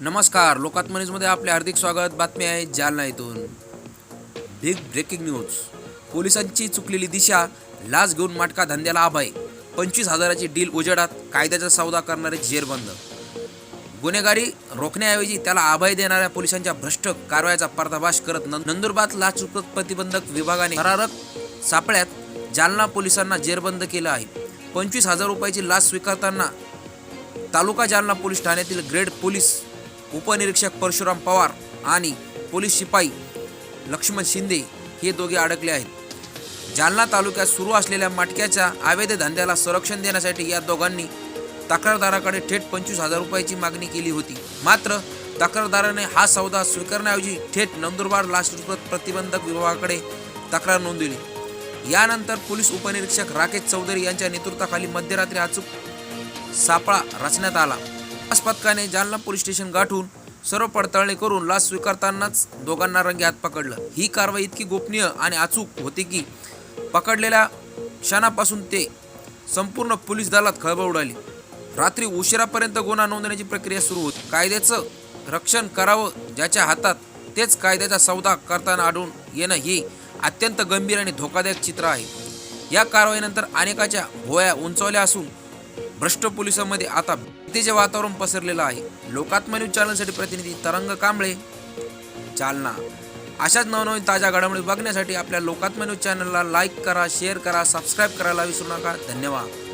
नमस्कार लोकात्मनीजमध्ये आपले हार्दिक स्वागत. बातमी आहे जालना येथून बिग ब्रेकिंग न्यूज पोलिसांची चुकलेली दिशा लाच घेऊन माटका धंद्याला आभाय पंचवीस हजाराची डील उजेडात कायद्याचा सौदा करणारे जेरबंद. गुन्हेगारी रोखण्याऐवजी त्याला आभाय देणाऱ्या पोलिसांच्या भ्रष्ट कारवायाचा पर्दाभाश करत नंदुरबार लाचलुचपत प्रतिबंधक विभागाने थरारक सापळ्यात जालना पोलिसांना जेरबंद केलं आहे. पंचवीस हजार रुपयाची लाच स्वीकारताना तालुका जालना पोलीस ठाण्यातील ग्रेड पोलीस उपनिरीक्षक परशुराम पवार आणि पोलीस शिपाई लक्ष्मण शिंदे हे दोघे अडकले आहेत. जालना तालुक्यात सुरू असलेल्या मटक्याच्या अवैध धंद्याला संरक्षण देण्यासाठी या दोघांनी तक्रारदाराकडे थेट पंचवीस हजार रुपयाची मागणी केली होती. मात्र तक्रारदाराने हा सौदा स्वीकारण्याऐवजी थेट नंदुरबार लाचलुचपत प्रतिबंधक विभागाकडे तक्रार नोंदवली. यानंतर पोलीस उपनिरीक्षक राकेश चौधरी यांच्या नेतृत्वाखाली मध्यरात्री अचूक सापळा रचण्यात आला. पथकाने जालना पोलीस स्टेशन गाठून सर्व पडताळणी करून लाच स्वीकारतानाच दोघांना रंगे हात पकडलं. ही कारवाई इतकी गोपनीय आणि अचूक होती की पकडलेल्या क्षणापासून ते संपूर्ण पोलीस दलात खळबळ उडाली. रात्री उशिरापर्यंत गुन्हा नोंदण्याची प्रक्रिया सुरू होती. कायद्याचं रक्षण करावं ज्याच्या हातात तेच कायद्याचा सौदा करताना आढळून येणं ही अत्यंत गंभीर आणि धोकादायक चित्र आहे. या कारवाईनंतर अनेकाच्या भोया उंचावल्या असून भ्रष्ट पोलिसांमध्ये आता भीतीचे वातावरण पसरलेलं आहे. लोकात्म न्यूज चॅनलसाठी प्रतिनिधी तरंग कांबळे चालना अशाच नवनवीन ताज्या घडामोडी बघण्यासाठी आपल्या लोकात्म न्यूज चॅनलला लाईक करा शेअर करा सबस्क्राईब करायला विसरू नका. धन्यवाद.